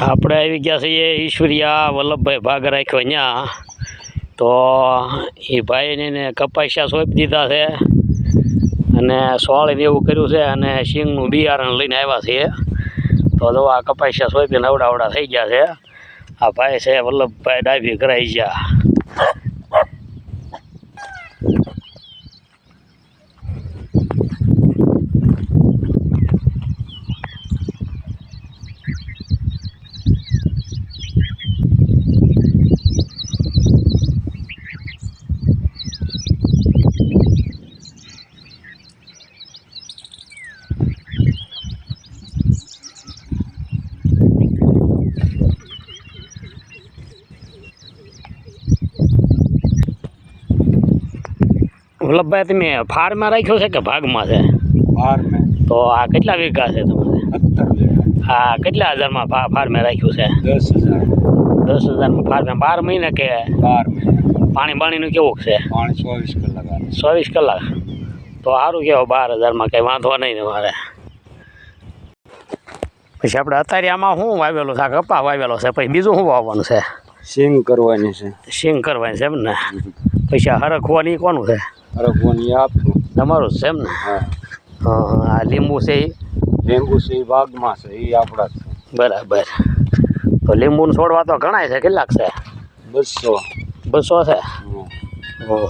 આપણે આવી ગયા છીએ ઈશ્વરિયા વલ્લભભાઈ ભાગ રાખ્યો અહીંયા. તો એ ભાઈને ને કપાસિયા સોંપી દીધા છે. અને સોળીને એવું કર્યું છે અને સિંગનું બિયારણ લઈને આવ્યા છીએ. તો જો આ કપાસિયા સોંપીને અવડાવડા થઈ ગયા છે. આ ભાઈ છે વલ્લભભાઈ ડાભી કરાઈ ગયા. વલ્લભભાઈ તમે ફાર્મમાં રાખ્યો છે કે ભાગમાં છે? તો આ કેટલા વીઘા છે તમારે? હા કેટલા હજારમાં ફાર્મે રાખ્યું છે? દસ હજાર. દસ હજારમાં ફાર્મે. બાર મહિને કે બાર મહિના. પાણી બાણીનું કેવું છે? પાણી ચોવીસ કલાક ચોવીસ કલાક. તો સારું કહેવાય બાર હજારમાં કંઈ વાંધો નહીં તમારે. પછી આપણે અત્યારે આમાં શું વાવેલું છે કપા વાવેલો છે. પછી બીજું શું વાવવાનું છે? સિંગ કરવાની છે. સિંગ કરવાની છે એમ ને? આ હરખવાની કોનું છે? હરખવાની આપ તમારું છે એમ ને? હા. આ લીંબુ છે એ લીંબુ છે એ બાગમાં છે એ આપણા છે. બરાબર. તો લીંબુને છોડવા તો ઘણાય છે કેટલાક છે? બસો. બસો છે. ઓહો.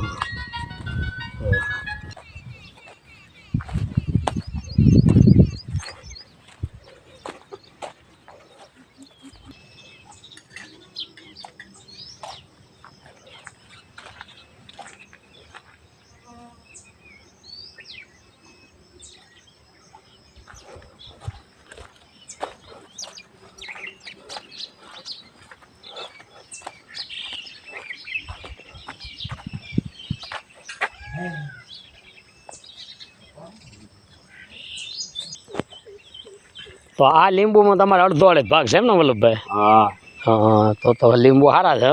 તો આ લીંબુમાં તમારે અડધો અડધ ભાગ છે એમ ને વલ્લભભાઈ? હા. હા તો તો લીંબુ સારા છે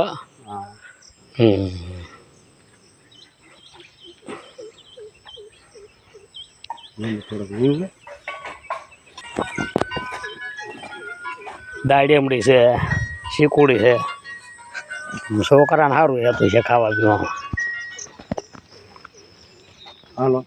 હમ. દાળીમડી છે. શીકુડી છે. છોકરાને સારું રહેતું છે ખાવા પીવામાં હાલો.